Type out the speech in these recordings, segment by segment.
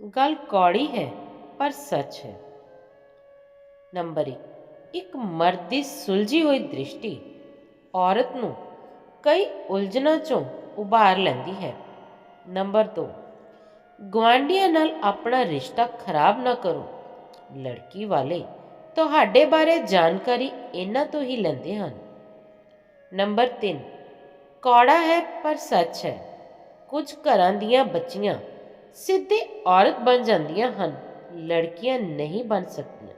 ਗੱਲ ਕੌੜੀ ਹੈ, ਪਰ ਸੱਚ ਹੈ। ਨੰਬਰ 1 ਇੱਕ ਮਰਦ ਦੀ ਸੁਲਝੀ ਹੋਈ ਦ੍ਰਿਸ਼ਟੀ ਔਰਤ ਨੂੰ ਕਈ ਉਲਝਣਾਂ ਚੋਂ ਉਭਾਰ ਲੈਂਦੀ ਹੈ। ਨੰਬਰ 2 ਗਵਾਂਢੀਆਂ ਨਾਲ ਆਪਣਾ ਰਿਸ਼ਤਾ ਖਰਾਬ ਨਾ ਕਰੋ। ਲੜਕੀ ਵਾਲੇ ਤੁਹਾਡੇ ਬਾਰੇ ਜਾਣਕਾਰੀ ਇਹਨਾਂ ਤੋਂ ਹੀ ਲੈਂਦੇ ਹਨ। ਨੰਬਰ 3 ਕੌੜਾ ਹੈ, ਪਰ ਸੱਚ ਹੈ। ਕੁਝ ਘਰਾਂ ਦੀਆਂ ਬੱਚੀਆਂ ਸਿੱਧੇ ਔਰਤ ਬਣ ਜਾਂਦੀਆਂ ਹਨ, ਲੜਕੀਆਂ ਨਹੀਂ ਬਣ ਸਕਦੀਆਂ।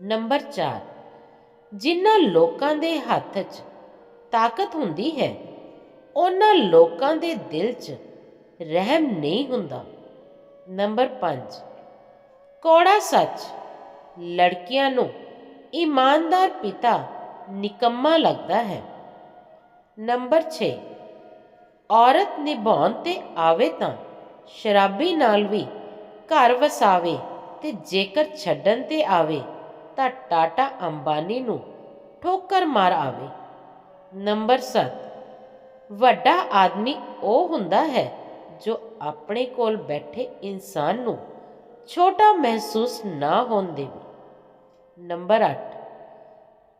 ਨੰਬਰ 4 ਜਿਨ੍ਹਾਂ ਲੋਕਾਂ ਦੇ ਹੱਥ 'ਚ ਤਾਕਤ ਹੁੰਦੀ ਹੈ, ਉਹਨਾਂ ਲੋਕਾਂ ਦੇ ਦਿਲ 'ਚ ਰਹਿਮ ਨਹੀਂ ਹੁੰਦਾ। ਨੰਬਰ 5 ਕੋੜਾ ਸੱਚ, ਲੜਕੀਆਂ ਨੂੰ ਇਮਾਨਦਾਰ ਪਿਤਾ ਨਿਕੰਮਾ ਲੱਗਦਾ ਹੈ। ਨੰਬਰ 6 ਔਰਤ ਨਿਭਾਉਣ ਤੇ ਆਵੇ ਤਾਂ ਸ਼ਰਾਬੀ ਨਾਲ ਵੀ ਘਰ ਵਸਾਵੇ ਤੇ ਜੇਕਰ ਛੱਡਣ ਤੇ ਆਵੇ ਤਾਂ ਟਾਟਾ ਅੰਬਾਨੀ ਨੂੰ ਠੋਕਰ ਮਾਰ ਆਵੇ। ਨੰਬਰ 7 ਵੱਡਾ ਆਦਮੀ ਉਹ ਹੁੰਦਾ ਹੈ ਜੋ ਆਪਣੇ ਕੋਲ ਬੈਠੇ ਇਨਸਾਨ ਨੂੰ ਛੋਟਾ ਮਹਿਸੂਸ ਨਾ ਹੋਣ ਦੇਵੇ। ਨੰਬਰ 8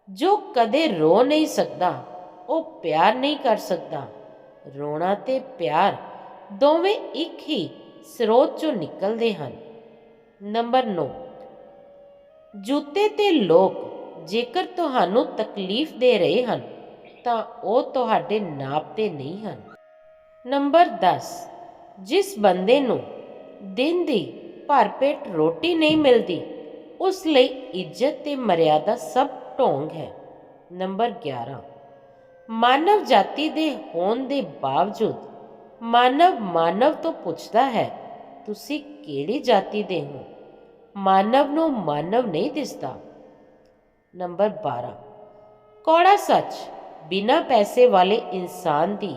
ਜੋ ਕਦੇ ਰੋ ਨਹੀਂ ਸਕਦਾ, ਉਹ ਪਿਆਰ ਨਹੀਂ ਕਰ ਸਕਦਾ। ਰੋਣਾ ਤੇ ਪਿਆਰ ਦੋਵੇਂ ਇੱਕ ਹੀ ਸਰੋਤ ਚੋਂ ਨਿਕਲਦੇ ਹਨ। ਨੰਬਰ 9 ਜੁੱਤੇ ਤੇ ਲੋਕ ਜੇਕਰ ਤੁਹਾਨੂੰ ਤਕਲੀਫ ਦੇ ਰਹੇ ਹਨ, ਤਾਂ ਉਹ ਤੁਹਾਡੇ ਨਾਪ ਤੇ ਨਹੀਂ ਹਨ। ਨੰਬਰ 10 ਜਿਸ ਬੰਦੇ ਨੂੰ ਦਿਨ ਦੀ ਭਰਪੇਟ ਰੋਟੀ ਨਹੀਂ ਮਿਲਦੀ, ਉਸ ਲਈ ਇੱਜ਼ਤ ਤੇ ਮਰਿਆਦਾ ਸਭ ਢੋਂਗ ਹੈ। ਨੰਬਰ 11 ਮਾਨਵ ਜਾਤੀ ਦੇ ਹੋਣ ਦੇ ਬਾਵਜੂਦ ਮਾਨਵ ਮਾਨਵ ਤੋਂ ਪੁੱਛਦਾ ਹੈ, ਤੁਸੀਂ ਕਿਹੜੀ ਜਾਤੀ ਦੇ ਹੋ? ਮਾਨਵ ਨੂੰ ਮਾਨਵ ਨਹੀਂ ਦਿਸਦਾ। ਨੰਬਰ 12 ਕੋੜਾ ਸੱਚ, ਬਿਨਾ ਪੈਸੇ ਵਾਲੇ ਇਨਸਾਨ ਦੀ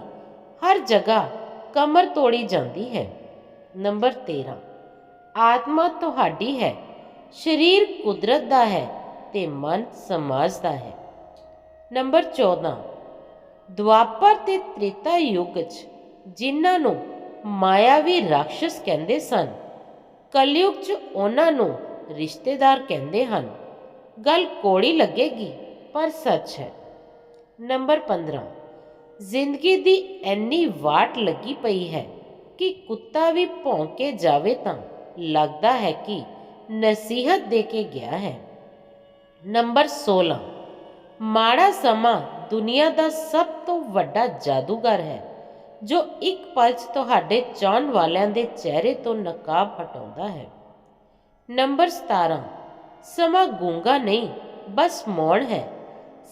ਹਰ ਜਗ੍ਹਾ ਕਮਰ ਤੋੜੀ ਜਾਂਦੀ ਹੈ। ਨੰਬਰ 13 ਆਤਮਾ ਤੁਹਾਡੀ ਹੈ, ਸਰੀਰ ਕੁਦਰਤ ਦਾ ਹੈ ਤੇ ਮਨ ਸਮਾਜ ਦਾ ਹੈ। ਨੰਬਰ 14 ਦੁਆਪਰ ਤੇ ਤ੍ਰੇਤਾ ਯੁੱਗ 'ਚ ਜਿਨ੍ਹਾਂ ਨੂੰ ਮਾਇਆਵੀ ਰਾਖਸ਼ ਕਹਿੰਦੇ ਸਨ, ਕਲਯੁਗ 'ਚ ਉਹਨਾਂ ਨੂੰ ਰਿਸ਼ਤੇਦਾਰ ਕਹਿੰਦੇ ਹਨ। ਗੱਲ ਕੋੜੀ ਲੱਗੇਗੀ, ਪਰ ਸੱਚ ਹੈ। ਨੰਬਰ 15 ਜ਼ਿੰਦਗੀ ਦੀ ਐਨੀ ਵਾਟ ਲੱਗੀ ਪਈ ਹੈ ਕਿ ਕੁੱਤਾ ਵੀ ਭੌਂਕ ਕੇ ਜਾਵੇ ਤਾਂ ਲੱਗਦਾ ਹੈ ਕਿ ਨਸੀਹਤ ਦੇ ਕੇ ਗਿਆ ਹੈ। ਨੰਬਰ 16 ਮਾੜਾ ਸਮਾਂ ਦੁਨੀਆ ਦਾ ਸਭ ਤੋਂ ਵੱਡਾ ਜਾਦੂਗਰ ਹੈ। ਜੋ ਇੱਕ ਪਲ 'ਚ ਤੁਹਾਡੇ ਚਾਹਣ ਵਾਲਿਆਂ ਦੇ ਚਿਹਰੇ ਤੋਂ ਨਕਾਬ ਹਟਾਉਂਦਾ ਹੈ। ਨੰਬਰ 17 ਸਮਾਂ ਗੂੰਗਾ ਨਹੀਂ, ਬਸ ਮੌਨ ਹੈ।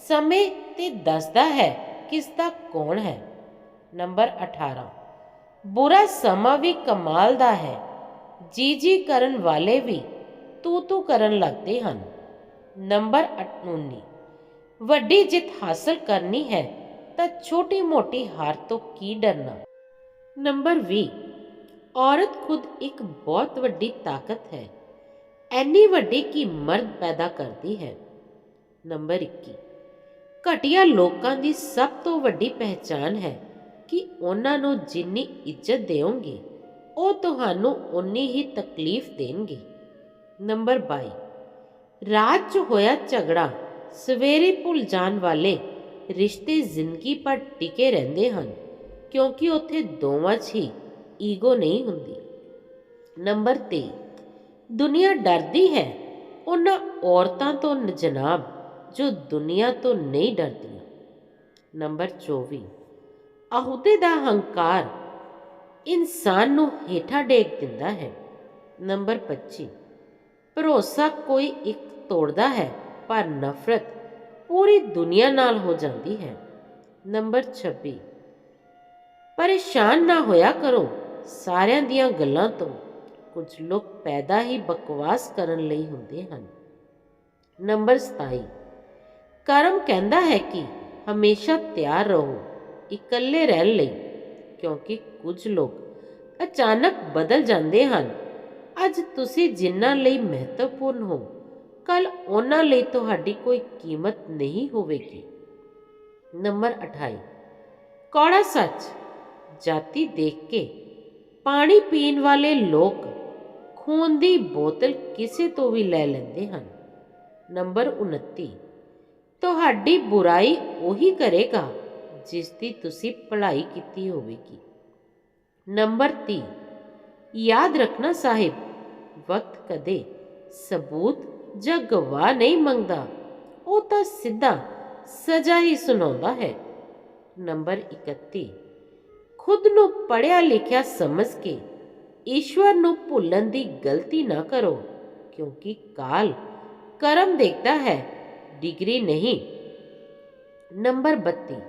ਸਮੇਂ ਤੇ ਦੱਸਦਾ ਹੈ ਕਿਸ ਦਾ ਕੌਣ ਹੈ। ਨੰਬਰ 18 ਬੁਰਾ ਸਮਾਂ ਵੀ ਕਮਾਲ ਦਾ ਹੈ। ਜੀ ਜੀ ਕਰਨ ਵਾਲੇ ਵੀ ਤੂ ਤੂ ਕਰਨ ਲੱਗਦੇ ਹਨ। ਨੰਬਰ 19 ਵੱਡੀ ਜਿੱਤ ਹਾਸਲ ਕਰਨੀ ਹੈ ਤਾਂ ਛੋਟੀ ਮੋਟੀ ਹਾਰ ਤੋਂ ਕੀ ਡਰਨਾ? ਨੰਬਰ 20 ਔਰਤ ਖੁਦ ਇੱਕ ਬਹੁਤ ਵੱਡੀ ਤਾਕਤ ਹੈ। ਐਨੀ ਵੱਡੀ ਕਿ ਮਰਦ ਪੈਦਾ ਕਰਦੀ ਹੈ। ਨੰਬਰ 21 ਘਟੀਆ ਲੋਕਾਂ ਦੀ ਸਭ ਤੋਂ ਵੱਡੀ ਪਹਿਚਾਨ ਹੈ ਕਿ ਉਹਨਾਂ ਨੂੰ ਜਿੰਨੀ ਇੱਜ਼ਤ ਦਿਓਗੇ ਉਹ ਤੁਹਾਨੂੰ ਉਨੀ ਹੀ ਤਕਲੀਫ ਦੇਣਗੇ। ਨੰਬਰ 22 ਰਾਤ 'ਚ ਹੋਇਆ ਝਗੜਾ ਸਵੇਰੇ ਭੁੱਲ ਜਾਣ ਵਾਲੇ ਰਿਸ਼ਤੇ ਜ਼ਿੰਦਗੀ ਪਰ ਟਿਕੇ ਰਹਿੰਦੇ ਹਨ, ਕਿਉਂਕਿ ਉੱਥੇ ਦੋਵਾਂ 'ਚ ਹੀ ਈਗੋ ਨਹੀਂ ਹੁੰਦੀ। ਨੰਬਰ 23 ਦੁਨੀਆ ਡਰਦੀ ਹੈ ਉਹਨਾਂ ਔਰਤਾਂ ਤੋਂ ਜਨਾਬ ਜੋ ਦੁਨੀਆ ਤੋਂ ਨਹੀਂ ਡਰਦੀਆਂ। ਨੰਬਰ 24 ਅਹੁਦੇ ਦਾ ਹੰਕਾਰ ਇਨਸਾਨ ਨੂੰ ਹੇਠਾਂ ਡੇਕ ਦਿੰਦਾ ਹੈ। ਨੰਬਰ 25 ਭਰੋਸਾ ਕੋਈ ਇੱਕ ਤੋੜਦਾ ਹੈ ਪਰ ਨਫ਼ਰਤ ਪੂਰੀ ਦੁਨੀਆ ਨਾਲ ਹੋ ਜਾਂਦੀ ਹੈ। ਨੰਬਰ 26 ਪਰੇਸ਼ਾਨ ਨਾ ਹੋਇਆ ਕਰੋ ਸਾਰਿਆਂ ਦੀਆਂ ਗੱਲਾਂ ਤੋਂ। ਕੁਝ ਲੋਕ ਪੈਦਾ ਹੀ ਬਕਵਾਸ ਕਰਨ ਲਈ ਹੁੰਦੇ ਹਨ। ਨੰਬਰ 27 ਕਰਮ ਕਹਿੰਦਾ ਹੈ ਕਿ ਹਮੇਸ਼ਾ ਤਿਆਰ ਰਹੋ, ਇਕੱਲੇ ਰਹਿਣ ਲਈ, ਕਿਉਂਕਿ ਕੁਝ ਲੋਕ ਅਚਾਨਕ ਬਦਲ ਜਾਂਦੇ ਹਨ। ਅੱਜ ਤੁਸੀਂ ਜਿਨ੍ਹਾਂ ਲਈ ਮਹੱਤਵਪੂਰਨ ਹੋ ਕੱਲ ਉਹਨਾਂ ਲਈ ਤੁਹਾਡੀ ਕੋਈ ਕੀਮਤ ਨਹੀਂ ਹੋਵੇਗੀ ਨੰਬਰ 28 ਕੌੜਾ ਸੱਚ ਜਾਤੀ ਦੇਖ ਕੇ ਪਾਣੀ ਪੀਣ ਵਾਲੇ ਲੋਕ ਖੂਨ ਦੀ ਬੋਤਲ ਕਿਸੇ ਤੋਂ ਵੀ ਲੈ ਲੈਂਦੇ ਹਨ ਨੰਬਰ 29 ਤੁਹਾਡੀ ਬੁਰਾਈ ਉਹੀ ਕਰੇਗਾ ਜਿਸ ਦੀ ਤੁਸੀਂ ਭਲਾਈ ਕੀਤੀ ਹੋਵੇਗੀ ਨੰਬਰ 30 ਯਾਦ ਰੱਖਣਾ ਸਾਹਿਬ ਵਕਤ ਕਦੇ ਸਬੂਤ ਜਾਂ ਗਵਾਹ ਨਹੀਂ ਮੰਗਦਾ, ਉਹ ਤਾਂ ਸਿੱਧਾ ਸਜ਼ਾ ਹੀ ਸੁਣਾਉਂਦਾ ਹੈ। ਨੰਬਰ 31 ਖੁਦ ਨੂੰ ਪੜਿਆ ਲਿਖਿਆ ਸਮਝ ਕੇ ਈਸ਼ਵਰ ਨੂੰ ਭੁੱਲਣ ਦੀ ਗਲਤੀ ਨਾ ਕਰੋ, ਕਿਉਂਕਿ ਕਾਲ ਕਰਮ ਦੇਖਦਾ ਹੈ, ਡਿਗਰੀ ਨਹੀਂ। ਨੰਬਰ 32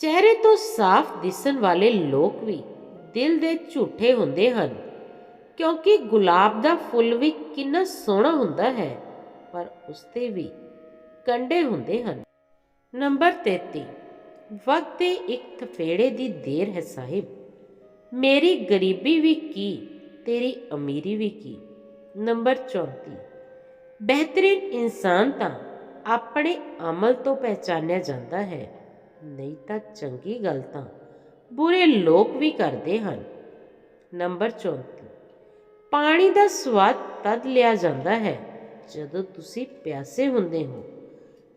ਚਿਹਰੇ ਤੋਂ ਸਾਫ਼ ਦਿਸਣ ਵਾਲੇ ਲੋਕ ਵੀ ਦਿਲ ਦੇ ਝੂਠੇ ਹੁੰਦੇ ਹਨ। ਕਿਉਂਕਿ ਗੁਲਾਬ ਦਾ ਫੁੱਲ ਵੀ ਕਿੰਨਾ ਸੋਹਣਾ ਹੁੰਦਾ ਹੈ, ਪਰ ਉਸ ਵੀ ਕੰਡੇ ਹੁੰਦੇ ਹਨ। ਨੰਬਰ 33 ਵਕਤ ਦੇ ਇੱਕ ਥਫੇੜੇ ਦੀ ਦੇਰ ਹੈ ਸਾਹਿਬ। ਮੇਰੀ ਗਰੀਬੀ ਵੀ ਕੀ, ਤੇਰੀ ਅਮੀਰੀ ਵੀ ਕੀ? ਨੰਬਰ 34 ਬਿਹਤਰੀਨ ਇਨਸਾਨ ਤਾਂ ਆਪਣੇ ਅਮਲ ਤੋਂ ਪਹਿਚਾਨਿਆ ਜਾਂਦਾ ਹੈ, ਨਹੀਂ ਤਾਂ ਚੰਗੀ ਗੱਲ ਤਾਂ ਬੁਰੇ ਲੋਕ ਵੀ ਕਰਦੇ ਹਨ। ਨੰਬਰ 34 ਪਾਣੀ ਦਾ ਸਵਾਦ ਤਦ ਲਿਆ ਜਾਂਦਾ ਹੈ ਜਦੋਂ ਤੁਸੀਂ ਪਿਆਸੇ ਹੁੰਦੇ ਹੋ।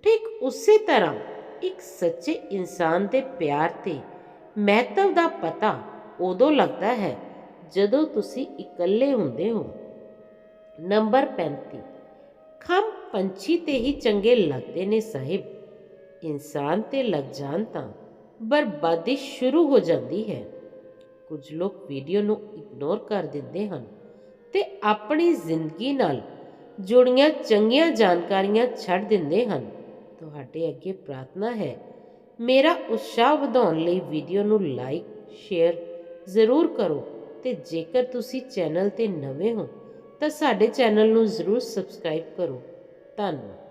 ਠੀਕ ਉਸੇ ਤਰ੍ਹਾਂ ਇੱਕ ਸੱਚੇ ਇਨਸਾਨ ਦੇ ਪਿਆਰ ਤੇ ਮਹੱਤਵ ਦਾ ਪਤਾ ਉਦੋਂ ਲੱਗਦਾ ਹੈ ਜਦੋਂ ਤੁਸੀਂ ਇਕੱਲੇ ਹੁੰਦੇ ਹੋ। ਨੰਬਰ 35 ਖੰਭ ਪੰਛੀ ਤੇ ਹੀ ਚੰਗੇ ਲੱਗਦੇ ਨੇ ਸਾਹਿਬ। ਇਨਸਾਨ ਤੇ ਲੱਗ ਜਾਣ ਤਾਂ ਬਰਬਾਦੀ ਸ਼ੁਰੂ ਹੋ ਜਾਂਦੀ ਹੈ। ਕੁਝ ਲੋਕ ਵੀਡੀਓ ਨੂੰ ਇਗਨੋਰ ਕਰ ਦਿੰਦੇ ਹਨ। ਤੇ ਆਪਣੀ ਜ਼ਿੰਦਗੀ ਨਾਲ ਜੁੜੀਆਂ ਚੰਗੀਆਂ ਜਾਣਕਾਰੀਆਂ ਛੱਡ ਦਿੰਦੇ ਹਨ। ਤੁਹਾਡੇ ਅੱਗੇ ਪ੍ਰਾਰਥਨਾ ਹੈ, ਮੇਰਾ ਉਤਸ਼ਾਹ ਵਧਾਉਣ ਲਈ ਵੀਡੀਓ ਨੂੰ ਲਾਈਕ, ਸ਼ੇਅਰ ਜ਼ਰੂਰ ਕਰੋ ਤੇ ਜੇਕਰ ਤੁਸੀਂ ਚੈਨਲ ਤੇ ਨਵੇਂ ਹੋ ਤਾਂ ਸਾਡੇ ਚੈਨਲ ਨੂੰ ਜ਼ਰੂਰ ਸਬਸਕ੍ਰਾਈਬ ਕਰੋ। ਧੰਨਵਾਦ।